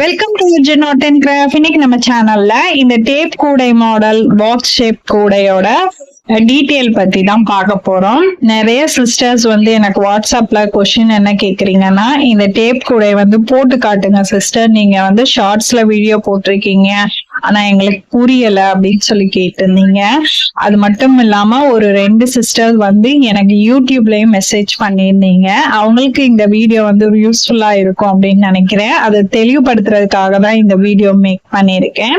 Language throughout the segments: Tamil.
Welcome to Zen Art and Craft இன்னைக்கு நம்ம சேனல்ல இந்த டேப் கூடை மாடல் பாக்ஸ் ஷேப் கூடையோட டீட்டெயில் பத்தி தான் பார்க்க போறோம். நிறைய சிஸ்டர்ஸ் வந்து எனக்கு வாட்ஸ்அப்ல கொஸ்டின் என்ன கேக்குறீங்கன்னா இந்த டேப் கூடை வந்து போட்டு காட்டுங்க சிஸ்டர் நீங்க வந்து ஷார்ட்ஸ்ல வீடியோ போட்டிருக்கீங்க. ஆனா எங்களுக்கு புரியல அப்படின்னு சொல்லி கேட்டிருந்தீங்க. அது மட்டும் இல்லாம ஒரு ரெண்டு சிஸ்டர் வந்து எனக்கு யூடியூப்லயும் மெசேஜ் பண்ணியிருந்தீங்க. அவங்களுக்கு இந்த வீடியோ வந்து யூஸ்ஃபுல்லா இருக்கும் அப்படின்னு நினைக்கிறேன். அதை தெளிவுபடுத்துறதுக்காக தான் இந்த வீடியோ மேக் பண்ணியிருக்கேன்.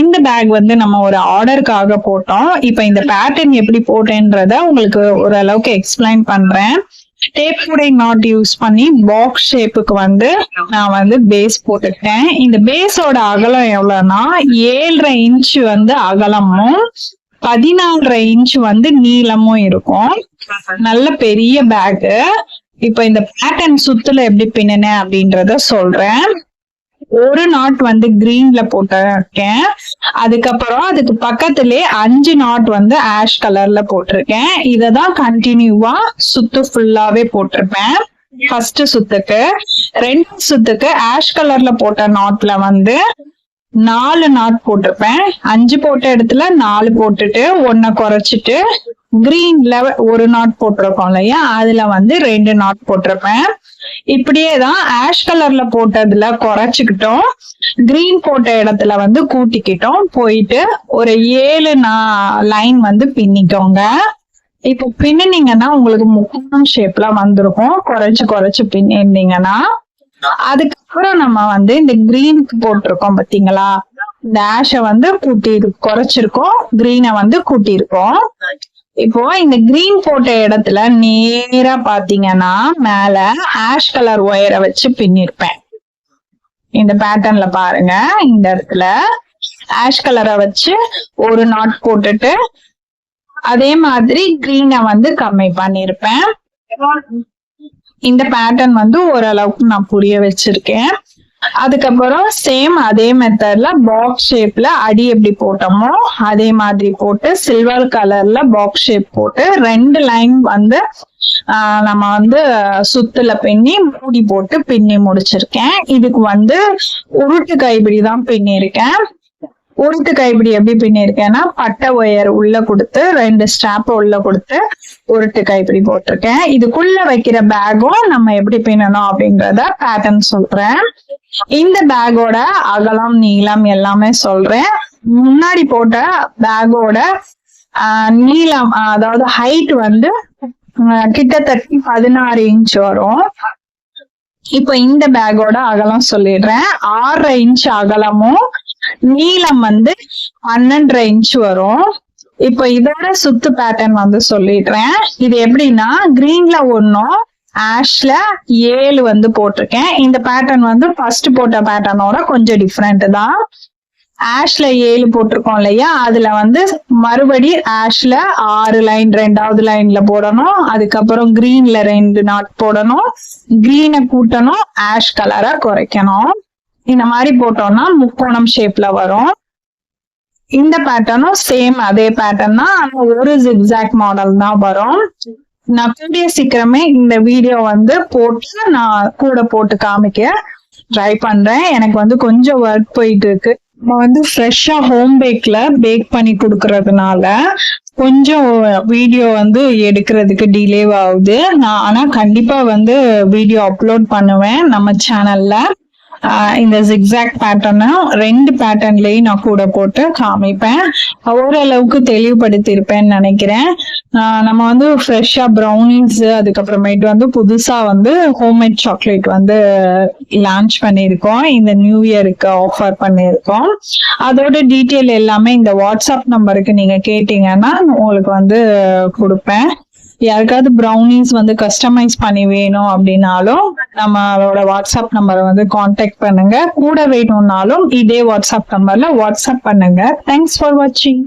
இந்த பேக் வந்து நம்ம ஒரு ஆர்டருக்காக போட்டோம். இப்போ இந்த பேட்டர்ன் எப்படி போட்டேன்றத உங்களுக்கு ஓரளவுக்கு எக்ஸ்பிளைன் பண்றேன். டேப் கூட நாட் யூஸ் பண்ணி பாக்ஸ் ஷேப்புக்கு வந்து நான் வந்து பேஸ் போட்டுட்டேன் இந்த பேஸோட அகலம் எவ்வளவுனா ஏழரை இன்ச் வந்து அகலமும் பதினாலரை இன்ச் வந்து நீளமும் இருக்கும். நல்ல பெரிய பேக்கு இப்ப இந்த பேட்டர்ன் சுத்துல எப்படி பின்னன அப்படின்றத சொல்றேன். ஒரு நாட் வந்து கிரீன்ல போட்டிருக்கேன். அதுக்கப்புறம் அதுக்கு பக்கத்திலே அஞ்சு நாட் வந்து ஆஷ் கலர்ல போட்டிருக்கேன். இததான் கண்டினியூவா சுத்து ஃபுல்லாவே போட்டிருப்பேன். ஃபர்ஸ்ட் சுத்துக்கு. ரெண்டு சுத்துக்கு ஆஷ் கலர்ல போட்ட நாட்ல வந்து நாலு நாட் போட்டிருப்பேன். அஞ்சு போட்ட இடத்துல நாலு போட்டுட்டு ஒன்ன குறைச்சிட்டு கிரீன்ல ஒரு நாட் போட்டிருக்கோம் இல்லையா? அதுல வந்து ரெண்டு நாட் போட்டிருப்பேன். இப்படியே தான் ஆஷ் கலர்ல போட்டதுல குறைச்சிக்கிட்டோம். கிரீன் போட்ட இடத்துல வந்து கூட்டிக்கிட்டோம். போயிட்டு ஒரு ஏழு லைன் வந்து பின்னிக்கோங்க. இப்போ பின்னினீங்கன்னா உங்களுக்கு முக்கோணம் ஷேப்ல வந்திருக்கும். குறைச்சு குறைச்சு பின்னிருந்தீங்கன்னா அதுக்கப்புறம் நம்ம வந்து இந்த கிரீனுக்கு போட்டிருக்கோம் பாத்தீங்களா? இந்த ஆஷை வந்து கூட்டி குறைச்சிருக்கோம் கிரீனை வந்து கூட்டியிருக்கோம். இப்போ இந்த கிரீன் போட்ட இடத்துல நேரா பாத்தீங்கன்னா மேல ஆஷ் கலர் ஒயரை வச்சு பின்னிருப்பேன். இந்த பேட்டர்ன்ல பாருங்க இந்த இடத்துல ஆஷ் கலரை வச்சு ஒரு நாட் போட்டுட்டு அதே மாதிரி கிரீனை வந்து கம்மி பண்ணிருப்பேன். இந்த பேட்டர்ன் வந்து ஓரளவுக்கு நான் புரிய வச்சிருக்கேன். அதுக்கப்புறம் சேம் அதே மெத்தட்ல பாக்ஸ் ஷேப்ல அடி எப்படி போட்டோமோ அதே மாதிரி போட்டு சில்வர் கலர்ல பாக்ஸ் ஷேப் போட்டு ரெண்டு லைன் வந்து நம்ம வந்து சுத்துல பின்னி மூடி போட்டு பின்னி முடிச்சிருக்கேன். இதுக்கு வந்து உருட்டு கைப்பிடி தான் பின்னிருக்கேன். உருட்டு கைப்பிடி எப்படி பின்னிருக்கேன்னா பட்டை ஒயர் உள்ள கொடுத்து ரெண்டு ஸ்டாப் உள்ள கொடுத்து உருட்டு கைப்பிடி போட்டிருக்கேன். இதுக்குள்ள வைக்கிற பேக்கும் நம்ம எப்படி பின்னணும் அப்படிங்கிறத பேட்டர்ன் சொல்றேன். இந்த பேக்கோட அகலம் நீளம் எல்லாமே சொல்றேன். முன்னாடி போட்ட பேக்கோட நீளம் அதாவது ஹைட் வந்து கிட்டத்தட்ட பதினாறு இன்ச் வரும். இப்போ இந்த பேக்கோட அகலம் சொல்லிடுறேன். ஆறரை இன்ச் அகலமும் நீளம் வந்து பன்னெண்டரை இன்ச் வரும். இப்போ இதோட சுத்து பேட்டர்ன் வந்து சொல்லிடுறேன். இது எப்படின்னா கிரீன்ல ஒன்னும் ஆஷ்ல ஏழு வந்து போட்டிருக்கேன். இந்த பேட்டர்ன் வந்து ஃபர்ஸ்ட் போட்ட பேட்டர்னோட கொஞ்சம் டிஃப்ரெண்ட் தான். ஆஷ்ல ஏழு போட்டிருக்கோம் இல்லையா? அதுல வந்து மறுபடி ஆஷ்ல ஆறு லைன் ரெண்டாவது லைன்ல போடணும். அதுக்கப்புறம் கிரீன்ல ரெண்டு நாட் போடணும். கிரீனை கூட்டணும் ஆஷ் கலரை குறைக்கணும். இந்த மாதிரி போட்டோம்னா முக்கோணம் ஷேப்ல வரும். இந்த பேட்டர்னும் சேம் அதே பேட்டர்ன் தான். ஆனா ஒரு ஜிக்ஸாக் மாடல் தான் வரும். நான் கூடிய சீக்கிரமே இந்த வீடியோ வந்து போட்டு நான் கூட போட்டு காமிக்க ட்ரை பண்றேன். எனக்கு வந்து கொஞ்சம் ஒர்க் போயிட்டு இருக்கு. நம்ம வந்து ஃப்ரெஷ்ஷா ஹோம் பேக்ல பேக் பண்ணி கொடுக்கறதுனால கொஞ்சம் வீடியோ வந்து எடுக்கிறதுக்கு டிலே ஆகுது. நான் ஆனா கண்டிப்பா வந்து வீடியோ அப்லோட் பண்ணுவேன் நம்ம சேனல்ல இந்த ஜிக்ஸாக் பேட்டர்னும் ரெண்டு பேட்டர்ன்லயும் நான் கூட போட்டு காமிப்பேன். ஓரளவுக்கு தெளிவுபடுத்தியிருப்பேன்னு நினைக்கிறேன். நம்ம வந்து ஃப்ரெஷ்ஷாக ப்ரௌனிஸ் அதுக்கப்புறமேட்டு வந்து புதுசாக வந்து ஹோம்மேட் சாக்லேட் வந்து லான்ச் பண்ணியிருக்கோம். இந்த நியூ இயருக்கு ஆஃபர் பண்ணியிருக்கோம். அதோட டீட்டெயில் எல்லாமே இந்த வாட்ஸ்அப் நம்பருக்கு நீங்கள் கேட்டீங்கன்னா உங்களுக்கு வந்து கொடுப்பேன். யாருக்காவது ப்ரௌனிஸ் வந்து கஸ்டமைஸ் பண்ணி வேணும் அப்படின்னாலும் நம்மளோட வாட்ஸ்அப் நம்பரை வந்து காண்டாக்ட் பண்ணுங்க. கூட வேணும்னாலும் இதே வாட்ஸ்அப் நம்பர்ல வாட்ஸ்அப் பண்ணுங்க. தேங்க்ஸ் ஃபார் வாட்சிங்